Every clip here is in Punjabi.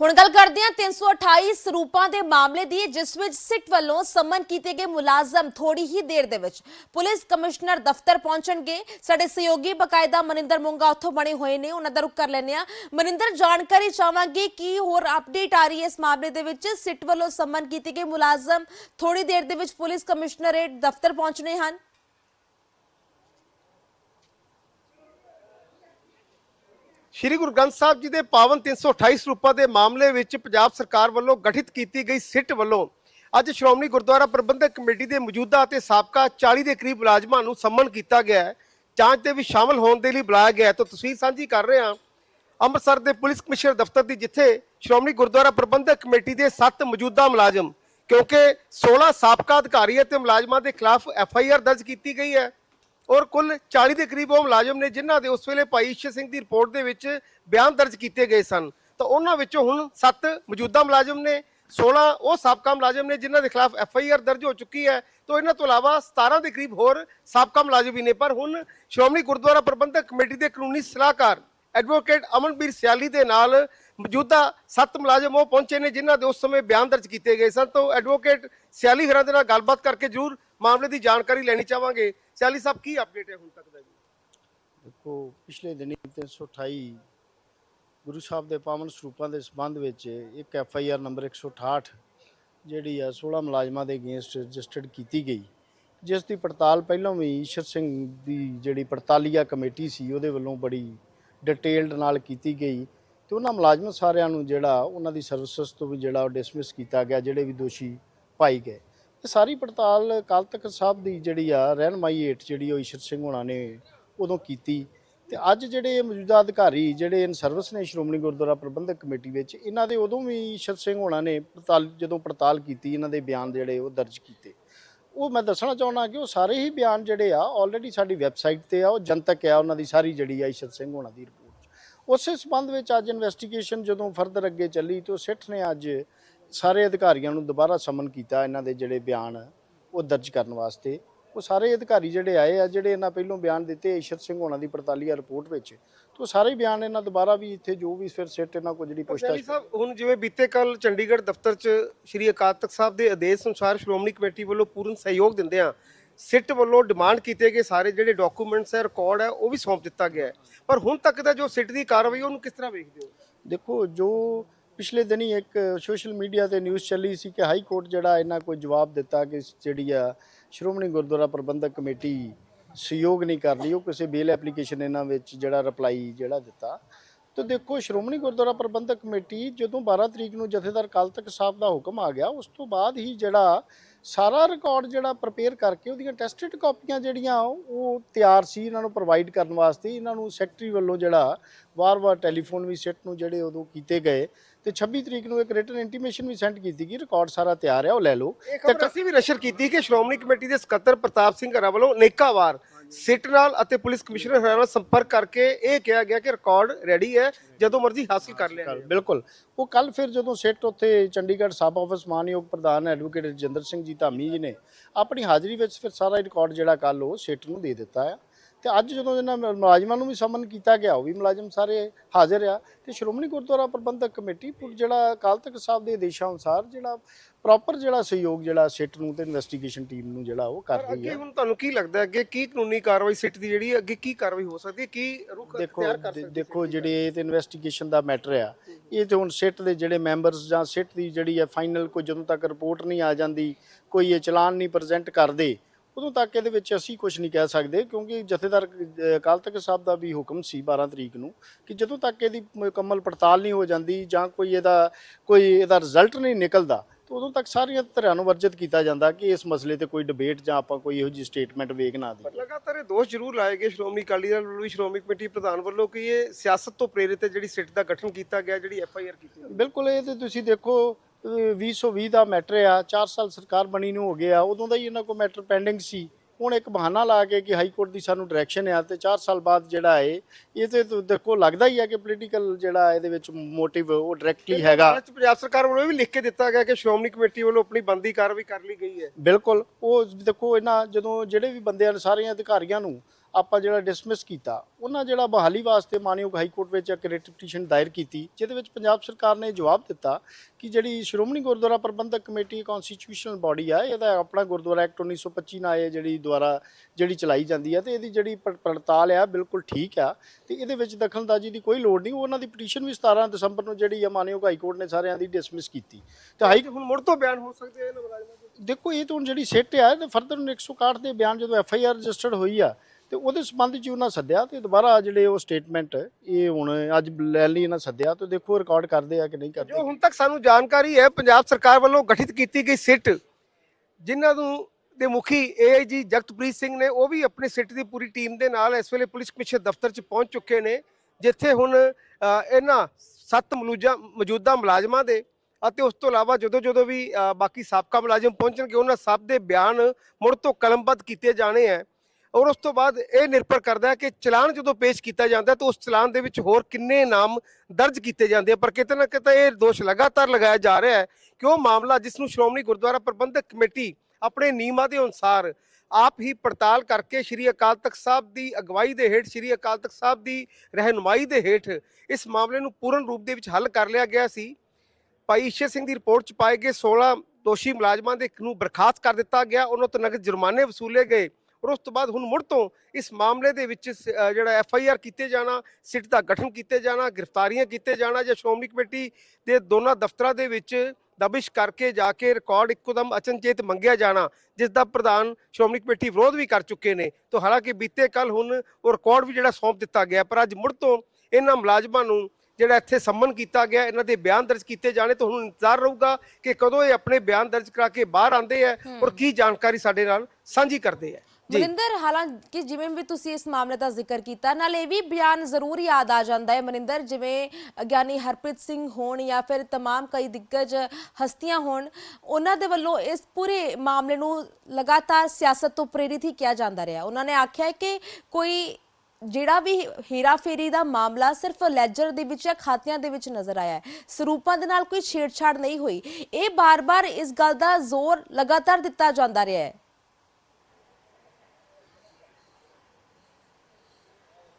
ਹੁਣ ਗੱਲ ਕਰਦੇ ਹਾਂ 328 ਸਰੂਪਾਂ ਦੇ ਮਾਮਲੇ ਦੀ, ਜਿਸ ਵਿੱਚ ਸਿੱਟ ਵੱਲੋਂ ਸਮਨ ਕੀਤੇ ਗਏ ਮੁਲਾਜ਼ਮ ਥੋੜੀ ਹੀ ਦੇਰ ਦੇ ਵਿੱਚ ਪੁਲਿਸ ਕਮਿਸ਼ਨਰ ਦਫ਼ਤਰ ਪਹੁੰਚਣਗੇ। ਸਾਡੇ ਸਹਿਯੋਗੀ ਬਕਾਇਦਾ ਮਨਿੰਦਰ ਮੁੰਗਾ ਉੱਥੋਂ ਬਣੇ ਹੋਏ ਨੇ, ਉਹਨਾਂ ਦਾ ਰੁਕ ਕਰ ਲੈਂਦੇ ਆ ਮਨਿੰਦਰ, ਜਾਣਕਾਰੀ ਚਾਹਾਂਗੇ ਕੀ ਹੋਰ ਅਪਡੇਟ ਆ ਰਹੀ ਹੈ ਇਸ ਮਾਮਲੇ ਦੇ ਵਿੱਚ? ਸਿੱਟ ਵੱਲੋਂ ਸਮਨ ਕੀਤੇ ਗਏ ਮੁਲਾਜ਼ਮ ਥੋੜੀ ਦੇਰ ਦੇ ਵਿੱਚ ਪੁਲਿਸ ਕਮਿਸ਼ਨਰੇਟ ਦਫ਼ਤਰ ਪਹੁੰਚਣੇ ਹਨ। ਸ਼੍ਰੀ ਗੁਰੂ ਗ੍ਰੰਥ ਸਾਹਿਬ ਜੀ ਦੇ ਪਾਵਨ 328 ਸਰੂਪਾਂ ਦੇ ਮਾਮਲੇ ਵਿੱਚ ਪੰਜਾਬ ਸਰਕਾਰ ਵੱਲੋਂ ਗਠਿਤ ਕੀਤੀ ਗਈ ਸਿੱਟ ਵੱਲੋਂ ਅੱਜ ਸ਼੍ਰੋਮਣੀ ਗੁਰਦੁਆਰਾ ਪ੍ਰਬੰਧਕ ਕਮੇਟੀ ਦੇ ਮੌਜੂਦਾ ਅਤੇ ਸਾਬਕਾ 40 ਦੇ ਕਰੀਬ ਮੁਲਾਜ਼ਮਾਂ ਨੂੰ ਸੰਮਨ ਕੀਤਾ ਗਿਆ ਹੈ। ਜਾਂਚ ਦੇ ਵਿੱਚ ਸ਼ਾਮਲ ਹੋਣ ਦੇ ਲਈ ਬੁਲਾਇਆ ਗਿਆ ਹੈ। ਤਾਂ ਤਸਵੀਰ ਸਾਂਝੀ ਕਰ ਰਹੇ ਹਾਂ। ਅੰਮ੍ਰਿਤਸਰ ਦੇ ਪੁਲਿਸ ਕਮਿਸ਼ਨਰ ਦਫ਼ਤਰ ਦੀ ਜਿੱਥੇ ਸ਼੍ਰੋਮਣੀ ਗੁਰਦੁਆਰਾ ਪ੍ਰਬੰਧਕ ਕਮੇਟੀ ਦੇ 7 ਮੌਜੂਦਾ ਮੁਲਾਜ਼ਮ ਕਿਉਂਕਿ 16 ਸਾਬਕਾ ਅਧਿਕਾਰੀ ਅਤੇ ਮੁਲਾਜ਼ਮਾਂ ਦੇ ਖਿਲਾਫ ਐਫ ਆਈ ਆਰ ਦਰਜ ਕੀਤੀ ਗਈ ਹੈ। ਔਰ ਕੁੱਲ 40 ਦੇ ਕਰੀਬ ਉਹ ਮੁਲਾਜ਼ਮ ਨੇ ਜਿਨ੍ਹਾਂ ਦੇ ਉਸ ਵੇਲੇ ਭਾਈ ਈਸ਼ਰ ਸਿੰਘ ਦੀ ਰਿਪੋਰਟ ਦੇ ਵਿੱਚ ਬਿਆਨ ਦਰਜ ਕੀਤੇ ਗਏ ਸਨ। ਤਾਂ ਉਹਨਾਂ ਵਿੱਚੋਂ ਹੁਣ 7 ਮੌਜੂਦਾ ਮੁਲਾਜ਼ਮ ਨੇ 16 ਉਹ ਸਾਬਕਾ ਮੁਲਾਜ਼ਮ ਨੇ ਜਿਨ੍ਹਾਂ ਦੇ ਖਿਲਾਫ ਐਫ ਆਈ ਆਰ ਦਰਜ ਹੋ ਚੁੱਕੀ ਹੈ। ਤੋਂ ਇਹਨਾਂ ਤੋਂ ਇਲਾਵਾ 17 ਦੇ ਕਰੀਬ ਹੋਰ ਸਾਬਕਾ ਮੁਲਾਜ਼ਮ ਵੀ ਨੇ। ਪਰ ਹੁਣ ਸ਼੍ਰੋਮਣੀ ਗੁਰਦੁਆਰਾ ਪ੍ਰਬੰਧਕ ਕਮੇਟੀ ਦੇ ਕਾਨੂੰਨੀ ਸਲਾਹਕਾਰ ਐਡਵੋਕੇਟ ਅਮਨਬੀਰ ਸਿਆਲੀ ਦੇ ਨਾਲ ਮੌਜੂਦਾ 7 ਮੁਲਾਜ਼ਮ ਉਹ ਪਹੁੰਚੇ ਨੇ ਜਿਨ੍ਹਾਂ ਦੇ ਉਸ ਸਮੇਂ ਬਿਆਨ ਦਰਜ ਕੀਤੇ ਗਏ ਸਨ। ਤੋਂ ਐਡਵੋਕੇਟ ਸਿਆਲੀ ਹਰਾਂ ਦੇ ਨਾਲ ਗੱਲਬਾਤ ਕਰਕੇ ਜ਼ਰੂਰ ਮਾਮਲੇ ਦੀ ਜਾਣਕਾਰੀ ਲੈਣੀ ਚਾਹਾਂਗੇ। ਸਿਆਲੀ ਸਾਹਿਬ, ਕੀ ਅਪਡੇਟ ਹੈ ਹੁਣ ਤੱਕ ਦਾ ਜੀ? ਦੇਖੋ, ਪਿਛਲੇ ਦਿਨੀ 328 ਗੁਰੂ ਸਾਹਿਬ ਦੇ ਪਾਵਨ ਸਰੂਪਾਂ ਦੇ ਸੰਬੰਧ ਵਿੱਚ ਇੱਕ ਐਫ ਆਈ ਆਰ ਨੰਬਰ 168 ਜਿਹੜੀ ਆ 16 ਮੁਲਾਜ਼ਮਾਂ ਦੇ ਅਗੇਂਸਟ ਰਜਿਸਟਰਡ ਕੀਤੀ ਗਈ, ਜਿਸ ਦੀ ਪੜਤਾਲ ਪਹਿਲਾਂ ਵੀ ਈਸ਼ਰ ਸਿੰਘ ਦੀ ਜਿਹੜੀ ਪੜਤਾਲੀਆ ਕਮੇਟੀ ਸੀ, ਉਹਦੇ ਵੱਲੋਂ ਬੜੀ ਡਿਟੇਲਡ ਨਾਲ ਕੀਤੀ ਗਈ। ਤੇ ਉਹਨਾਂ ਮੁਲਾਜ਼ਮਾਂ ਸਾਰਿਆਂ ਨੂੰ ਜਿਹੜਾ, ਉਹਨਾਂ ਦੀ ਸਰਵਿਸਿਜ਼ ਤੋਂ ਵੀ ਜਿਹੜਾ ਡਿਸਮਿਸ ਕੀਤਾ ਗਿਆ, ਜਿਹੜੇ ਵੀ ਦੋਸ਼ੀ ਪਾਈ ਗਏ। ਇਹ ਸਾਰੀ ਪੜਤਾਲ ਕੱਲ ਤੱਕ ਸਾਹਿਬ ਦੀ ਜਿਹੜੀ ਆ, ਰਹਿਨਮਾਈ ਹੇਠ ਜਿਹੜੀ ਉਹ ਈਸ਼ਰ ਸਿੰਘ ਹੋਣਾ ਨੇ ਉਦੋਂ ਕੀਤੀ। ਤੇ ਅੱਜ ਜਿਹੜੇ ਮੌਜੂਦਾ ਅਧਿਕਾਰੀ, ਜਿਹੜੇ ਇਨ ਸਰਵਿਸ ਨੇ ਸ਼੍ਰੋਮਣੀ ਗੁਰਦੁਆਰਾ ਪ੍ਰਬੰਧਕ ਕਮੇਟੀ ਵਿੱਚ, ਇਹਨਾਂ ਦੇ ਉਦੋਂ ਵੀ ਈਸ਼ਰ ਸਿੰਘ ਹੋਣਾ ਨੇ ਪੜਤਾਲ, ਜਦੋਂ ਪੜਤਾਲ ਕੀਤੀ, ਇਹਨਾਂ ਦੇ ਬਿਆਨ ਜਿਹੜੇ ਉਹ ਦਰਜ ਕੀਤੇ। ਉਹ ਮੈਂ ਦੱਸਣਾ ਚਾਹੁੰਦਾ ਕਿ ਉਹ ਸਾਰੇ ਹੀ ਬਿਆਨ ਜਿਹੜੇ ਆ ਆਲਰੇਡੀ ਸਾਡੀ ਵੈਬਸਾਈਟ ਤੇ ਆ, ਉਹ ਜਨਤਕ ਆ, ਉਹਨਾਂ ਦੀ ਸਾਰੀ ਜਿਹੜੀ ਆ ਈਸ਼ਰ ਸਿੰਘ ਹੋਣਾ ਦੀ ਰਿਪੋਰਟ ਉਸੇ ਸੰਬੰਧ ਵਿੱਚ ਅੱਜ ਇਨਵੈਸਟੀਗੇਸ਼ਨ ਜਦੋਂ ਫਰਦਰ ਅੱਗੇ ਚੱਲੀ, ਤੇ ਸਿੱਠ ਨੇ ਅੱਜ ਸਾਰੇ ਅਧਿਕਾਰੀਆਂ ਨੂੰ ਦੁਬਾਰਾ ਸਮਨ ਕੀਤਾ ਇਹਨਾਂ ਦੇ ਜਿਹੜੇ ਬਿਆਨ ਉਹ ਦਰਜ ਕਰਨ ਵਾਸਤੇ। ਉਹ ਸਾਰੇ ਅਧਿਕਾਰੀ ਜਿਹੜੇ ਆਏ ਆ ਜਿਹੜੇ ਇਹਨਾਂ ਪਹਿਲੋਂ ਬਿਆਨ ਦਿੱਤੇ ਈਸ਼ਰ ਸਿੰਘ ਹੋਣਾ ਦੀ ਪੜਤਾਲੀਆ ਰਿਪੋਰਟ ਵਿੱਚ ਤੇ ਸਾਰੇ ਬਿਆਨ ਇਹਨਾਂ ਦੁਬਾਰਾ ਵੀ ਇੱਥੇ ਜੋ ਵੀ ਫਿਰ ਸਿੱਟ ਇਹਨਾਂ ਕੋਲ ਜਿਹੜੀ ਪੁੱਛਤਾਛ ਸਾਹਿਬ ਹੁਣ ਜਿਵੇਂ ਬੀਤੇ ਕੱਲ ਚੰਡੀਗੜ੍ਹ ਦਫ਼ਤਰ 'ਚ ਸ਼੍ਰੀ ਅਕਾਲ ਤਖਤ ਸਾਹਿਬ ਦੇ ਆਦੇਸ਼ ਅਨੁਸਾਰ ਸ਼੍ਰੋਮਣੀ ਕਮੇਟੀ ਵੱਲੋਂ ਪੂਰਨ ਸਹਿਯੋਗ ਦਿੰਦੇ ਆ ਸਿੱਟ ਵੱਲੋਂ ਡਿਮਾਂਡ ਕੀਤੇ ਗਏ ਸਾਰੇ ਜਿਹੜੇ ਡਾਕੂਮੈਂਟਸ ਹੈ ਰਿਕਾਰਡ ਹੈ ਉਹ ਵੀ ਸੌਂਪ ਦਿੱਤਾ ਗਿਆ ਹੈ। ਪਰ ਹੁਣ ਤੱਕ ਦਾ ਜੋ ਸਿੱਟ ਦੀ ਕਾਰਵਾਈ ਉਹਨੂੰ ਕਿਸ ਤਰ੍ਹਾਂ ਵੇਖਦੇ ਹੋ? ਦੇਖੋ ਜੋ ਪਿਛਲੇ ਦਿਨੀ ਇੱਕ ਸੋਸ਼ਲ ਮੀਡੀਆ ਤੇ ਨਿਊਜ਼ ਚੱਲੀ ਸੀ ਕਿ ਹਾਈ ਕੋਰਟ ਜਿਹੜਾ ਇਹਨਾਂ ਕੋਈ ਜਵਾਬ ਦਿੱਤਾ ਕਿ ਜਿਹੜੀ ਆ ਸ਼੍ਰੋਮਣੀ ਗੁਰਦੁਆਰਾ ਪ੍ਰਬੰਧਕ ਕਮੇਟੀ ਸਹਿਯੋਗ ਨਹੀਂ ਕਰ ਰਹੀ, ਉਹ ਕਿਸੇ ਬੇਲ ਐਪਲੀਕੇਸ਼ਨ ਇਹਨਾਂ ਵਿੱਚ ਜਿਹੜਾ ਰਿਪਲਾਈ ਜਿਹੜਾ ਦਿੱਤਾ। ਤੇ ਦੇਖੋ, ਸ਼੍ਰੋਮਣੀ ਗੁਰਦੁਆਰਾ ਪ੍ਰਬੰਧਕ ਕਮੇਟੀ ਜਦੋਂ 12 ਤਰੀਕ ਨੂੰ ਜਥੇਦਾਰ ਕਾਲ ਤੱਕ ਸਾਹਿਬ ਦਾ ਹੁਕਮ ਆ ਗਿਆ, ਉਸ ਤੋਂ ਬਾਅਦ ਹੀ ਜਿਹੜਾ ਸਾਰਾ ਰਿਕਾਰਡ ਜਿਹੜਾ ਪ੍ਰਪੇਅਰ ਕਰਕੇ ਉਹਦੀਆਂ ਟੈਸਟਡ ਕਾਪੀਆਂ ਜਿਹੜੀਆਂ, ਉਹ ਤਿਆਰ ਸੀ ਇਹਨਾਂ ਨੂੰ ਪ੍ਰੋਵਾਈਡ ਕਰਨ ਵਾਸਤੇ। ਇਹਨਾਂ ਨੂੰ ਸੈਕਟਰੀ ਵੱਲੋਂ ਜਿਹੜਾ ਵਾਰ-ਵਾਰ ਟੈਲੀਫੋਨ ਵੀ ਸੈੱਟ ਨੂੰ ਜਿਹੜੇ ਉਦੋਂ ਕੀਤੇ ਗਏ ਤੇ 26 ਤਰੀਕ ਨੂੰ ਇੱਕ ਰਿਟਨ ਇੰਟੀਮੇਸ਼ਨ ਵੀ ਸੈਂਡ ਕੀਤੀ ਗਈ ਰਿਕਾਰਡ ਸਾਰਾ ਤਿਆਰ ਹੈ ਉਹ ਲੈ ਲਓ। ਇਹ ਖਬਰ ਅਸੀਂ ਵੀ ਨਸ਼ਰ ਕੀਤੀ ਕਿ ਸ਼੍ਰੋਮਣੀ ਕਮੇਟੀ ਦੇ ਸਕੱਤਰ ਪ੍ਰਤਾਪ ਸਿੰਘ ਹਰਾ ਵੱਲੋਂ ਅਨੇਕਾਂ ਵਾਰ ਸਿੱਟ ਨਾਲ ਅਤੇ ਪੁਲਿਸ ਕਮਿਸ਼ਨਰ ਹਰਿਆਣਾ ਨਾਲ ਸੰਪਰਕ ਕਰਕੇ ਇਹ ਕਿਹਾ ਗਿਆ ਕਿ ਰਿਕਾਰਡ ਰੈਡੀ ਹੈ ਜਦੋਂ ਮਰਜ਼ੀ ਹਾਸਲ ਕਰ ਲਿਆ। ਬਿਲਕੁਲ। ਉਹ ਕੱਲ ਫਿਰ ਜਦੋਂ ਸਿੱਟ ਉੱਥੇ ਚੰਡੀਗੜ੍ਹ ਸਬ ਆਫਿਸ ਮਾਨਯੋਗ ਪ੍ਰਧਾਨ ਐਡਵੋਕੇਟ ਰਜਿੰਦਰ ਸਿੰਘ ਜੀ ਧਾਮੀ ਜੀ ਨੇ ਆਪਣੀ ਹਾਜ਼ਰੀ ਵਿੱਚ ਫਿਰ ਸਾਰਾ ਰਿਕਾਰਡ ਜਿਹੜਾ ਕੱਲ ਉਹ ਸਿੱਟ ਨੂੰ ਦੇ ਦਿੱਤਾ ਆ। ਤੇ ਅੱਜ ਜਦੋਂ ਇਹਨਾਂ ਮੁਲਾਜ਼ਮਾਂ ਨੂੰ ਵੀ ਸਮਨ ਕੀਤਾ ਗਿਆ ਉਹ ਵੀ ਮੁਲਾਜ਼ਮ ਸਾਰੇ ਹਾਜ਼ਰ ਆ। ਤੇ ਸ਼੍ਰੋਮਣੀ ਗੁਰਦੁਆਰਾ ਪ੍ਰਬੰਧਕ ਕਮੇਟੀ ਪੁਰ ਜਿਹੜਾ ਅਕਾਲ ਤਖਤ ਸਾਹਿਬ ਦੇ ਆਦੇਸ਼ਾਂ ਅਨੁਸਾਰ ਜਿਹੜਾ ਪ੍ਰੋਪਰ ਜਿਹੜਾ ਸਹਿਯੋਗ ਜਿਹੜਾ ਸਿੱਟ ਨੂੰ ਤੇ ਇਨਵੈਸਟੀਗੇਸ਼ਨ ਟੀਮ ਨੂੰ ਜਿਹੜਾ ਉਹ ਕਰ ਰਹੀ ਅੱਗੇ ਹੈ ਹੁਣ ਤੁਹਾਨੂੰ ਕੀ ਲੱਗਦਾ ਅੱਗੇ ਕੀ ਕਾਨੂੰਨੀ ਕਾਰਵਾਈ ਸਿੱਟ ਦੀ ਜਿਹੜੀ ਅੱਗੇ ਕੀ ਕਾਰਵਾਈ ਹੋ ਸਕਦੀ ਹੈ ਕੀ ਰੁਖ ਦੇਖੋ ਤਿਆਰ ਕਰ ਸਕਦੀ ਦੇਖੋ ਜਿਹੜੇ ਇਹ ਤੇ ਇਨਵੈਸਟੀਗੇਸ਼ਨ ਦਾ ਮੈਟਰ ਆ ਇਹ ਤੇ ਹੁਣ ਸਿੱਟ ਦੇ ਜਿਹੜੇ ਮੈਂਬਰਸ ਜਾਂ ਸਿੱਟ ਦੀ ਜਿਹੜੀ ਹੈ ਫਾਈਨਲ ਕੋਈ ਜਦੋਂ ਤੱਕ ਰਿਪੋਰਟ ਨਹੀਂ ਆ ਜਾਂਦੀ ਕੋਈ ਇਹ ਚਲਾਨ ਨਹੀਂ ਪ੍ਰੈਜ਼ੈਂਟ ਕਰਦੇ ਉਦੋਂ ਤੱਕ ਇਹਦੇ ਵਿੱਚ ਅਸੀਂ ਕੁਝ ਨਹੀਂ ਕਹਿ ਸਕਦੇ ਕਿਉਂਕਿ ਜਥੇਦਾਰ ਅਕਾਲ ਤਖਤ ਸਾਹਿਬ ਦਾ ਵੀ ਹੁਕਮ ਸੀ 12 ਤਰੀਕ ਨੂੰ ਕਿ ਜਦੋਂ ਤੱਕ ਇਹਦੀ ਮੁਕੰਮਲ ਪੜਤਾਲ ਨਹੀਂ ਹੋ ਜਾਂਦੀ ਜਾਂ ਕੋਈ ਇਹਦਾ ਕੋਈ ਇਹਦਾ ਰਿਜ਼ਲਟ ਨਹੀਂ ਨਿਕਲਦਾ ਤਾਂ ਉਦੋਂ ਤੱਕ ਸਾਰੀਆਂ ਧਿਰਾਂ ਨੂੰ ਵਰਜਿਤ ਕੀਤਾ ਜਾਂਦਾ ਕਿ ਇਸ ਮਸਲੇ ਤੇ ਕੋਈ ਡਿਬੇਟ ਜਾਂ ਆਪਾਂ ਕੋਈ ਇਹੋ ਜਿਹੀ ਸਟੇਟਮੈਂਟ ਵੇਖ ਨਾ ਦਈਏ ਲਗਾਤਾਰ ਇਹ ਦੋਸ਼ ਜ਼ਰੂਰ ਲਾਏ ਗਏ ਸ਼੍ਰੋਮਣੀ ਅਕਾਲੀ ਦਲ ਵੱਲੋਂ ਵੀ ਸ਼੍ਰੋਮਣੀ ਕਮੇਟੀ ਪ੍ਰਧਾਨ ਵੱਲੋਂ ਕਿ ਇਹ ਸਿਆਸਤ ਤੋਂ ਪ੍ਰੇਰਿਤ ਹੈ ਜਿਹੜੀ ਸਿੱਟ ਦਾ ਗਠਨ ਕੀਤਾ ਗਿਆ ਜਿਹੜੀ ਐਫ ਆਈ ਆਰ ਕੀਤੀ। ਬਿਲਕੁਲ ਇਹ ਤੇ ਤੁਸੀਂ ਦੇਖੋ 2020 ਦਾ ਮੈਟਰ ਆ 4 ਸਾਲ ਸਰਕਾਰ ਬਣੀ ਨੂੰ ਹੋ ਗਿਆ ਉਦੋਂ ਦਾ ਹੀ ਇਹਨਾਂ ਕੋਲ ਮੈਟਰ ਪੈਂਡਿੰਗ ਸੀ। ਹੁਣ ਇੱਕ ਬਹਾਨਾ ਲਾ ਕੇ ਕਿ ਹਾਈ ਕੋਰਟ ਦੀ ਸਾਨੂੰ ਡਾਇਰੈਕਸ਼ਨ ਆ ਤੇ 4 ਸਾਲ ਬਾਅਦ ਜਿਹੜਾ ਹੈ ਇਹ ਤੇ ਦੇਖੋ ਲੱਗਦਾ ਹੀ ਆ ਕਿ ਪੋਲੀਟੀਕਲ ਜਿਹੜਾ ਇਹਦੇ ਵਿੱਚ ਮੋਟਿਵ ਉਹ ਡਾਇਰੈਕਟਲੀ ਹੈਗਾ। ਪੰਜਾਬ ਸਰਕਾਰ ਵੱਲੋਂ ਇਹ ਵੀ ਲਿਖ ਕੇ ਦਿੱਤਾ ਗਿਆ ਕਿ ਸ਼੍ਰੋਮਣੀ ਕਮੇਟੀ ਵੱਲੋਂ ਆਪਣੀ ਬੰਦੀ ਕਾਰਵਾਈ ਕਰ ਲਈ ਗਈ ਹੈ। ਬਿਲਕੁਲ ਉਹ ਦੇਖੋ ਇਹਨਾਂ ਜਦੋਂ ਜਿਹੜੇ ਵੀ ਬੰਦਿਆਂ ਸਾਰਿਆਂ ਅਧਿਕਾਰੀਆਂ ਨੂੰ ਆਪਾਂ ਜਿਹੜਾ ਡਿਸਮਿਸ ਕੀਤਾ ਉਹਨਾਂ ਜਿਹੜਾ ਬਹਾਲੀ ਵਾਸਤੇ ਮਾਨਯੋਗ ਹਾਈ ਕੋਰਟ ਵਿੱਚ ਇੱਕ ਰਿਟ ਪਟੀਸ਼ਨ ਦਾਇਰ ਕੀਤੀ ਜਿਹਦੇ ਵਿੱਚ ਪੰਜਾਬ ਸਰਕਾਰ ਨੇ ਜਵਾਬ ਦਿੱਤਾ ਕਿ ਜਿਹੜੀ Shiromani Gurdwara Prabandhak committee constitutional body ਆ ਇਹਦਾ ਆਪਣਾ ਗੁਰਦੁਆਰਾ ਐਕਟ 1925 ਨਾਲ ਇਹ ਜਿਹੜੀ ਦੁਆਰਾ ਜਿਹੜੀ ਚਲਾਈ ਜਾਂਦੀ ਹੈ ਤੇ ਇਹਦੀ ਜਿਹੜੀ ਪੜ- ਪੜਤਾਲ ਆ ਬਿਲਕੁਲ ਠੀਕ ਆ ਤੇ ਇਹਦੇ ਵਿੱਚ ਦਖਲਅੰਦਾਜ਼ੀ ਦੀ ਕੋਈ ਲੋੜ ਨਹੀਂ ਉਹਨਾਂ ਦੀ ਪਟੀਸ਼ਨ ਵੀ 17 ਦਸੰਬਰ ਨੂੰ ਜਿਹੜੀ ਆ ਮਾਨਯੋਗ ਹਾਈ ਕੋਰਟ ਨੇ ਸਾਰਿਆਂ ਦੀ ਡਿਸਮਿਸ ਕੀਤੀ। ਤੇ ਹਾਈ ਹੁਣ ਮੁੜ ਤੋਂ ਬਿਆਨ ਹੋ ਸਕਦੇ ਆ ਇਹਨਾਂ ਮੁਲਾਜ਼ਮਾਂ ਦੇ? ਦੇਖੋ ਇਹ ਤਾਂ ਜਿਹੜੀ ਸਿੱਟ ਆ ਫਰਦਰ ਨੂੰ 161 ਦੇ ਬਿਆਨ ਜਦੋਂ ਐਫ ਆਈ ਆਰ ਰਜਿਸਟਰਡ ਹੋਈ ਆ ਤੇ ਉਹਦੇ ਸੰਬੰਧ ਚ ਉਹਨਾਂ ਸੱਦਿਆ ਤੇ ਦੁਬਾਰਾ ਜਿਹੜੇ ਉਹ ਸਟੇਟਮੈਂਟ ਇਹ ਹੁਣ ਅੱਜ ਲੈ ਲਈ ਇਹਨਾਂ ਸੱਦਿਆ ਤੇ ਦੇਖੋ ਰਿਕਾਰਡ ਕਰਦੇ ਆ ਕਿ ਨਹੀਂ ਜੋ ਕਰਦੇ ਹੁਣ ਤੱਕ ਸਾਨੂੰ ਜਾਣਕਾਰੀ ਹੈ, ਪੰਜਾਬ ਸਰਕਾਰ ਵੱਲੋਂ ਗਠਿਤ ਕੀਤੀ ਗਈ ਸਿੱਟ, ਜਿਨ੍ਹਾਂ ਨੂੰ ਦੇ ਮੁਖੀ ਏਆਈਜੀ ਜਗਤਪ੍ਰੀਤ ਸਿੰਘ ਨੇ, ਉਹ ਵੀ ਆਪਣੇ ਸਿੱਟ ਦੀ ਪੂਰੀ ਟੀਮ ਦੇ ਨਾਲ ਇਸ ਵੇਲੇ ਪੁਲਿਸ ਕਮਿਸ਼ਨ ਦਫ਼ਤਰ 'ਚ ਪਹੁੰਚ ਚੁੱਕੇ ਨੇ, ਜਿੱਥੇ ਹੁਣ ਇਹਨਾਂ ਸੱਤ ਮਲੂਜਾ, ਮੌਜੂਦਾ ਮੁਲਾਜ਼ਮਾਂ ਦੇ ਅਤੇ ਉਸ ਤੋਂ ਇਲਾਵਾ ਜਦੋਂ ਜਦੋਂ ਵੀ ਬਾਕੀ ਸਾਬਕਾ ਮੁਲਾਜ਼ਮ ਪਹੁੰਚਣਗੇ, ਉਹਨਾਂ ਸਭ ਦੇ ਬਿਆਨ ਮੁੜ ਤੋਂ ਕਲਮਬੱਧ ਕੀਤੇ ਜਾਣੇ ਹੈ ਔਰ ਉਸ ਤੋਂ ਬਾਅਦ ਇਹ ਨਿਰਭਰ ਕਰਦਾ ਹੈ ਕਿ ਚਲਾਨ ਜਦੋਂ ਪੇਸ਼ ਕੀਤਾ ਜਾਂਦਾ ਤਾਂ ਉਸ ਚਲਾਨ ਦੇ ਵਿੱਚ ਹੋਰ ਕਿੰਨੇ ਨਾਮ ਦਰਜ ਕੀਤੇ ਜਾਂਦੇ ਆ। ਪਰ ਕਿਤੇ ਨਾ ਕਿਤੇ ਇਹ ਦੋਸ਼ ਲਗਾਤਾਰ ਲਗਾਇਆ ਜਾ ਰਿਹਾ ਹੈ ਕਿ ਉਹ ਮਾਮਲਾ ਜਿਸ ਨੂੰ ਸ਼੍ਰੋਮਣੀ ਗੁਰਦੁਆਰਾ ਪ੍ਰਬੰਧਕ ਕਮੇਟੀ ਆਪਣੇ ਨਿਯਮਾਂ ਦੇ ਅਨੁਸਾਰ ਆਪ ਹੀ ਪੜਤਾਲ ਕਰਕੇ ਸ਼੍ਰੀ ਅਕਾਲ ਤਖਤ ਸਾਹਿਬ ਦੀ ਅਗਵਾਈ ਦੇ ਹੇਠ, ਸ਼੍ਰੀ ਅਕਾਲ ਤਖਤ ਸਾਹਿਬ ਦੀ ਰਹਿਨੁਮਾਈ ਦੇ ਹੇਠ ਇਸ ਮਾਮਲੇ ਨੂੰ ਪੂਰਨ ਰੂਪ ਦੇ ਵਿੱਚ ਹੱਲ ਕਰ ਲਿਆ ਗਿਆ ਸੀ। ਭਾਈ ਈਸ਼ਰ ਸਿੰਘ ਦੀ ਰਿਪੋਰਟ ਚ ਪਾਏ ਗਏ 16 ਦੋਸ਼ੀ ਮੁਲਾਜ਼ਮਾਂ ਦੇ ਨੂੰ ਬਰਖਾਸਤ ਕਰ ਦਿੱਤਾ ਗਿਆ। ਉਹਨਾਂ ਤੋਂ ਨਗਦ ਜੁਰਮਾਨੇ ਵਸੂਲੇ ਗਏ। ਔਰ ਉਸ ਤੋਂ ਬਾਅਦ ਹੁਣ ਮੁੜ ਤੋਂ ਇਸ ਮਾਮਲੇ ਦੇ ਵਿੱਚ ਜਿਹੜਾ ਐਫ ਆਈ ਆਰ ਕੀਤੇ ਜਾਣਾ ਸਿੱਟ ਦਾ ਗਠਨ ਕੀਤੇ ਜਾਣਾ ਗ੍ਰਿਫਤਾਰੀਆਂ ਕੀਤੇ ਜਾਣਾ ਜਾਂ ਸ਼੍ਰੋਮਣੀ ਕਮੇਟੀ ਦੇ ਦੋਨਾਂ ਦਫ਼ਤਰਾਂ ਦੇ ਵਿੱਚ ਦਬਿਸ਼ ਕਰਕੇ ਜਾ ਕੇ ਰਿਕਾਰਡ ਇੱਕੋਦਮ ਅਚਨਚੇਤ ਮੰਗਿਆ ਜਾਣਾ ਜਿਸ ਦਾ ਪ੍ਰਧਾਨ ਸ਼੍ਰੋਮਣੀ ਕਮੇਟੀ ਵਿਰੋਧ ਵੀ ਕਰ ਚੁੱਕੇ ਨੇ। ਤਾਂ ਹਾਲਾਂਕਿ ਬੀਤੇ ਕੱਲ ਹੁਣ ਉਹ ਰਿਕਾਰਡ ਵੀ ਜਿਹੜਾ ਸੌਂਪ ਦਿੱਤਾ ਗਿਆ ਪਰ ਅੱਜ ਮੁੜ ਤੋਂ ਇਹਨਾਂ ਮੁਲਾਜ਼ਮਾਂ ਨੂੰ ਜਿਹੜਾ ਇੱਥੇ ਸੰਮਨ ਕੀਤਾ ਗਿਆ ਇਹਨਾਂ ਦੇ ਬਿਆਨ ਦਰਜ ਕੀਤੇ ਜਾਣੇ ਤਾਂ ਹੁਣ ਇੰਤਜ਼ਾਰ ਰਹੂਗਾ ਕਿ ਕਦੋਂ ਇਹ ਆਪਣੇ ਬਿਆਨ ਦਰਜ ਕਰਾ ਕੇ ਬਾਹਰ ਆਉਂਦੇ ਆ ਔਰ ਕੀ ਜਾਣਕਾਰੀ ਸਾਡੇ ਨਾਲ ਸਾਂਝੀ ਕਰਦੇ ਆ। ਮਨਿੰਦਰ ਹਾਲਾਂਕਿ ਜਿਵੇਂ ਵੀ ਤੁਸੀਂ ਇਸ ਮਾਮਲੇ ਦਾ ਜ਼ਿਕਰ ਕੀਤਾ ਨਾਲ ਇਹ ਵੀ ਬਿਆਨ ਜ਼ਰੂਰ ਯਾਦ ਆ ਜਾਂਦਾ ਹੈ ਮਨਿੰਦਰ ਜਿਵੇਂ ਗਿਆਨੀ ਹਰਪ੍ਰੀਤ ਸਿੰਘ ਹੋਣ ਜਾਂ ਫਿਰ तमाम ਕਈ ਦਿੱਗਜ ਹਸਤੀਆਂ ਹੋਣ ਉਹਨਾਂ ਦੇ ਵੱਲੋਂ ਇਸ ਪੂਰੇ ਮਾਮਲੇ ਨੂੰ ਲਗਾਤਾਰ ਸਿਆਸਤ ਤੋਂ ਪ੍ਰੇਰਿਤ ਹੀ ਕਿਹਾ ਜਾਂਦਾ ਰਿਹਾ ਉਹਨਾਂ ਨੇ ਆਖਿਆ ਹੈ ਕਿ ਕੋਈ ਜਿਹੜਾ ਵੀ ਹੀਰਾ ਫੇਰੀ ਦਾ ਮਾਮਲਾ ਸਿਰਫ ਲੈਜਰ ਦੇ ਵਿੱਚ ਜਾਂ ਖਾਤਿਆਂ ਦੇ ਵਿੱਚ ਨਜ਼ਰ ਆਇਆ ਹੈ ਸਰੂਪਾਂ ਦੇ ਨਾਲ ਕੋਈ ਛੇੜਛਾੜ ਨਹੀਂ ਹੋਈ ਇਹ ਬਾਰ-ਬਾਰ ਇਸ ਗੱਲ ਦਾ ਜ਼ੋਰ ਲਗਾਤਾਰ ਦਿੱਤਾ ਜਾਂਦਾ ਰਿਹਾ ਹੈ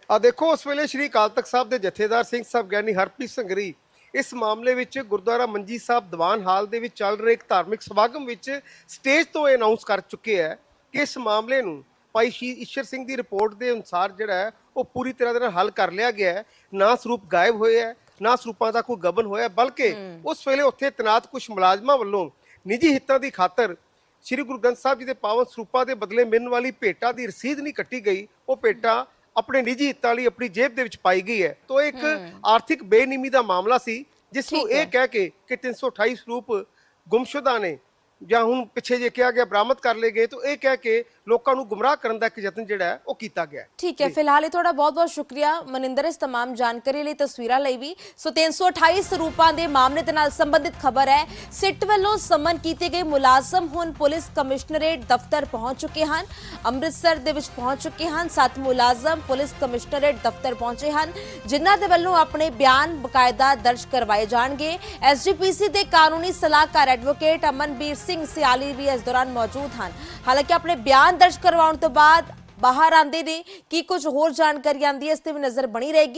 ਆ ਦੇਖੋ ਉਸ ਵੇਲੇ ਸ਼੍ਰੀ ਅਕਾਲ ਤਖਤ ਸਾਹਿਬ ਦੇ ਜਥੇਦਾਰ ਸਿੰਘ ਸਾਹਿਬ ਗਿਆਨੀ ਹਰਪ੍ਰੀਤ ਸੰਗਰੀ ਇਸ ਮਾਮਲੇ ਵਿੱਚ ਗੁਰਦੁਆਰਾ ਮੰਜੀ ਸਾਹਿਬ ਦੀਵਾਨ ਹਾਲ ਦੇ ਵਿੱਚ ਚੱਲ ਰਹੇ ਇੱਕ ਧਾਰਮਿਕ ਸਮਾਗਮ ਵਿੱਚ ਸਟੇਜ ਤੋਂ ਇਹ ਅਨਾਉਂਸ ਕਰ ਚੁੱਕੇ ਹੈ ਕਿ ਇਸ ਮਾਮਲੇ ਨੂੰ ਭਾਈ ਸ਼੍ਰੀ ਈਸ਼ਰ ਸਿੰਘ ਦੀ ਰਿਪੋਰਟ ਦੇ ਅਨੁਸਾਰ ਜਿਹੜਾ ਹੈ ਉਹ ਪੂਰੀ ਤਰ੍ਹਾਂ ਦੇ ਨਾਲ ਹੱਲ ਕਰ ਲਿਆ ਗਿਆ ਹੈ। ਨਾ ਸਰੂਪ ਗਾਇਬ ਹੋਏ ਹੈ ਨਾ ਸਰੂਪਾਂ ਦਾ ਕੋਈ ਗਬਨ ਹੋਇਆ ਬਲਕਿ ਉਸ ਵੇਲੇ ਉੱਥੇ ਤਨਾਤ ਕੁਝ ਮੁਲਾਜ਼ਮਾਂ ਵੱਲੋਂ ਨਿੱਜੀ ਹਿੱਤਾਂ ਦੀ ਖਾਤਰ ਸ਼੍ਰੀ ਗੁਰੂ ਗ੍ਰੰਥ ਸਾਹਿਬ ਜੀ ਦੇ ਪਾਵਨ ਸਰੂਪਾਂ ਦੇ ਬਦਲੇ ਮਿਲਣ ਵਾਲੀ ਭੇਟਾ ਦੀ ਰਸੀਦ ਨਹੀਂ ਕੱਟੀ ਗਈ। ਉਹ ਭੇਟਾ ਆਪਣੇ ਨਿੱਜੀ ਹਿੱਤਾਂ ਲਈ ਆਪਣੀ ਜੇਬ ਦੇ ਵਿੱਚ ਪਾਈ ਗਈ ਹੈ ਤੋਂ ਇੱਕ ਆਰਥਿਕ ਬੇਨਿਯਮੀ ਦਾ ਮਾਮਲਾ ਸੀ ਜਿਸ ਨੂੰ। ਇਹ ਕਹਿ ਕੇ ਕਿ 328 ਸਰੂਪ ਗੁੰਮਸ਼ੁਦਾ ਨੇ ਜਾਂ ਹੁਣ ਪਿੱਛੇ ਜੇ ਕਿਹਾ ਗਿਆ ਬਰਾਮਦ ਕਰ ਲਏ ਗਏ ਤਾਂ ਇਹ ਕਹਿ ਕੇ ਲੋਕਾਂ ਨੂੰ ਗੁੰਮਰਾਹ ਕਰਨ ਦਾ ਇੱਕ ਯਤਨ ਜਿਹੜਾ ਹੈ ਉਹ ਕੀਤਾ ਗਿਆ ਹੈ। ਠੀਕ ਹੈ ਫਿਲਹਾਲ ਇਹ ਤੁਹਾਡਾ ਬਹੁਤ-ਬਹੁਤ ਸ਼ੁਕਰੀਆ ਮਨਿੰਦਰ ਇਸ तमाम ਜਾਣਕਾਰੀ ਲਈ ਤਸਵੀਰਾਂ ਲਈ ਵੀ ਸੋ 328 ਸਰੂਪਾਂ ਦੇ ਮਾਮਲੇ ਦੇ ਨਾਲ ਸੰਬੰਧਿਤ ਖਬਰ ਹੈ ਸਿੱਟ ਵੱਲੋਂ ਸਮਨ ਕੀਤੇ ਗਏ ਮੁਲਾਜ਼ਮ ਹੁਣ ਪੁਲਿਸ ਕਮਿਸ਼ਨਰੇਟ ਦਫ਼ਤਰ ਪਹੁੰਚ ਚੁੱਕੇ ਹਨ ਅੰਮ੍ਰਿਤਸਰ ਦੇ ਵਿੱਚ ਪਹੁੰਚ ਚੁੱਕੇ ਹਨ ਸੱਤ ਮੁਲਾਜ਼ਮ ਪੁਲਿਸ ਕਮਿਸ਼ਨਰੇਟ ਦਫ਼ਤਰ ਪਹੁੰਚੇ ਹਨ ਜਿਨ੍ਹਾਂ ਦੇ ਵੱਲੋਂ ਆਪਣੇ ਬਿਆਨ ਬਕਾਇਦਾ ਦਰਜ ਕਰਵਾਏ ਜਾਣਗੇ ਐਸਜੀਪੀਸੀ ਦੇ ਕਾਨੂੰਨੀ ਸਲਾਹਕਾਰ ਐਡਵੋਕੇਟ ਅਮਨਬੀਰ ਸਿੰਘ ਸਿਆਲੀ ਵੀ ਇਸ ਦੌਰਾਨ ਮੌਜੂਦ ਹਨ ਹਾਲਾਂਕਿ ਆਪਣੇ ਬਿਆਨ ਦਰਜ ਕਰਵਾਉਣ ਤੋਂ ਬਾਅਦ ਬਾਹਰ ਆਉਂਦੇ ਨੇ, ਕੀ ਕੁਝ ਹੋਰ ਜਾਣਕਾਰੀ ਆਂਦੀ ਹੈ, ਇਸ ਤੇ ਵੀ ਨਜ਼ਰ ਬਣੀ ਰਹੇਗੀ।